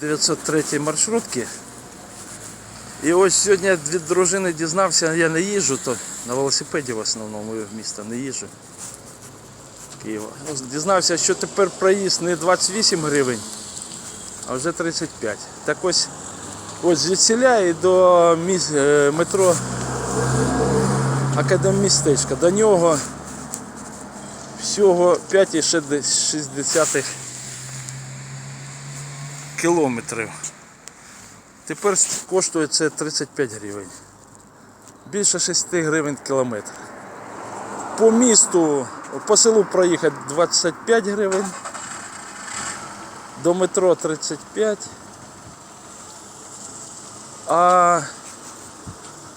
903 маршрутки. І ось сьогодні від дружини дізнався, я не їжджу, то на велосипеді в основному в місто не їжджу. Києва. Дізнався, що тепер проїзд не 28 гривень, а вже 35. Так ось ось звідсіля і до е, метро Академмістечка. До нього всього 5,6 кілометрів. Тепер коштує це 35 гривень. Більше 6 гривень кілометр. По місту, по селу проїхати 25 гривень. До метро 35. А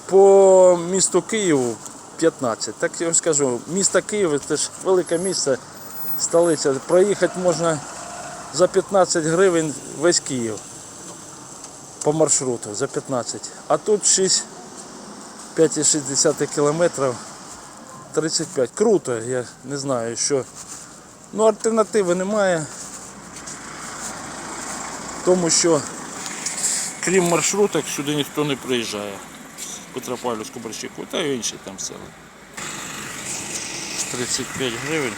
по місту Києву 15. Так я вам скажу, місто Київ це ж велике місто, столиця. Проїхати можна за 15 гривень весь Київ по маршруту за 15. А тут 6 5,6 кілометрів 35. Круто, я не знаю, що. Ну, альтернативи немає. Тому що крім маршруток сюди ніхто не приїжджає. Петропавлівську Борщику та й інші там села. 35 гривень.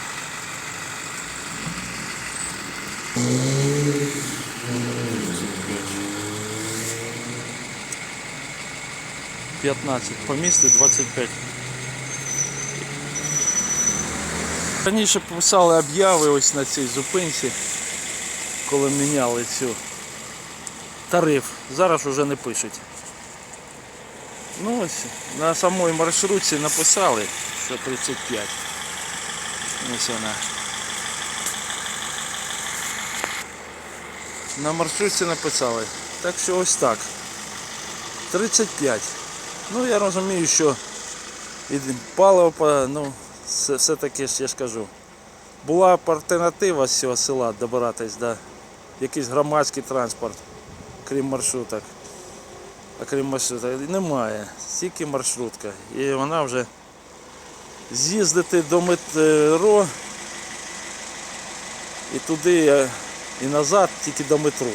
15 по місту 25. Раніше писали об'яви ось на цій зупинці, коли міняли цю тариф. Зараз вже не пишуть. Ну ось на самій маршрутці написали, що 35. Ось вона. На маршрутці написали. Так що ось так. 35. Ну я розумію, що і паливо, ну, все, все таки ж я ж кажу. Була б альтернатива з цього села добиратись, да, якийсь громадський транспорт, крім маршруток. А крім маршруток немає, тільки маршрутка. І вона вже з'їздити до метро і туди е, і назад тільки до метро.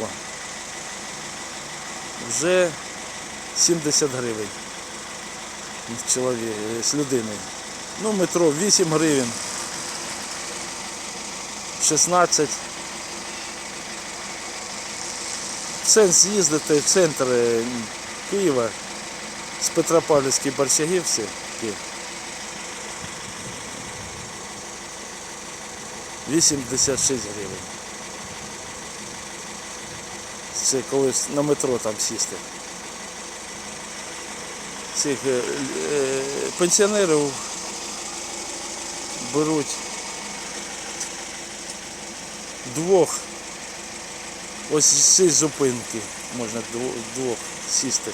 Вже 70 гривень з чоловік, з людини. Ну, метро 8 гривень. 16. Сенс з'їздити в центр е, Києва з Петропавлівської Борщагівці. Київ. 86 гривень. Це коли на метро там сісти. Цих е, е, пенсіонерів беруть двох. Ось цієї зупинки можна двох сісти.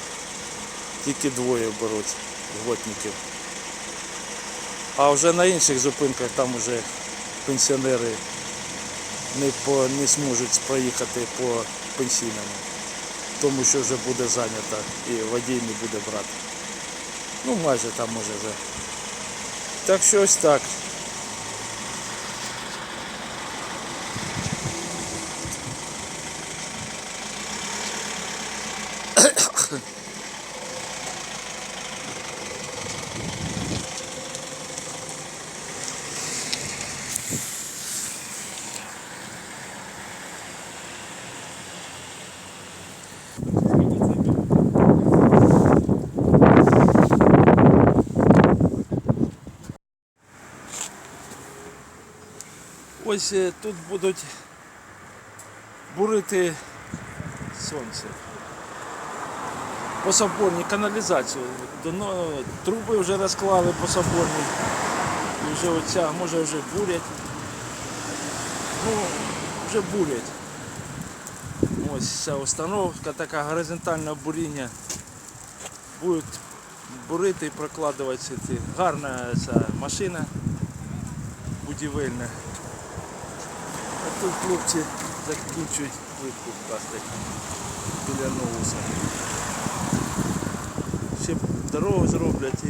Тільки двоє беруть льготників. А вже на інших зупинках там вже пенсіонери не, по, не зможуть проїхати по пенсійному, тому що вже буде зайнято і водій не буде брати. Ну майже там може вже. Так що ось так. Ось е, тут будуть бурити сонце. По соборній каналізацію. Труби вже розклали по соборній. І вже оця, може вже бурять. Ну, вже бурять. Ось ця установка, така горизонтальне буріння. Будуть бурити і прокладувати. Гарна ця машина будівельна. А тут хлопці закінчують плитку вкласти біля новуса. Ще дорогу зроблять і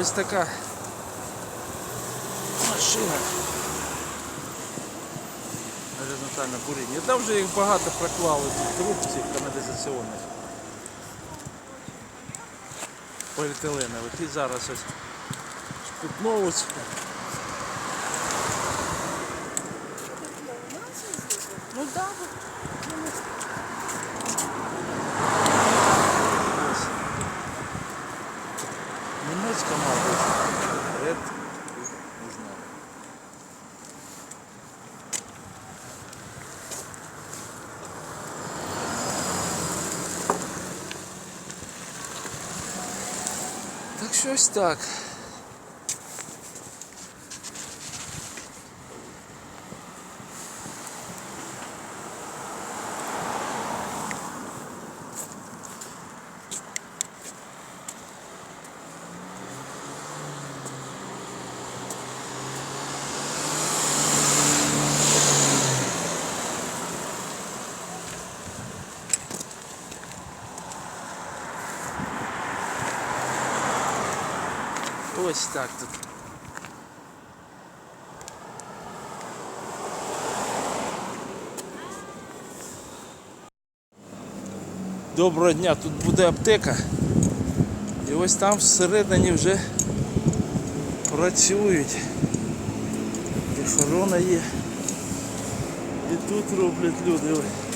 Ось така машина. Горизонтальне буріння. Там вже їх багато проклали тут труб цих каналізаційних. Поліетиленових. І зараз ось тут Ну да, вот. Ось. Німецька, мабуть. Ред. Не знаю. Так що ось так. Ось так тут. Доброго дня, тут буде аптека. І ось там всередині вже працюють. І охорона є. І тут роблять люди. Ой.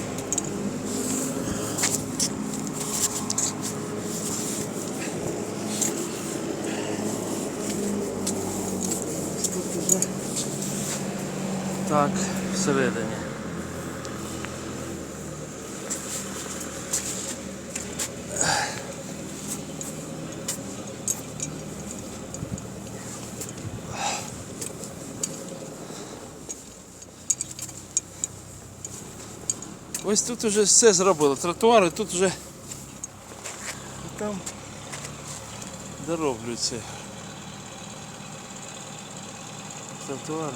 Ось Тут уже так, всередині. Ось тут уже все зробили. Тротуари тут вже там дороблються. Тротуар.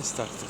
Ось так тут.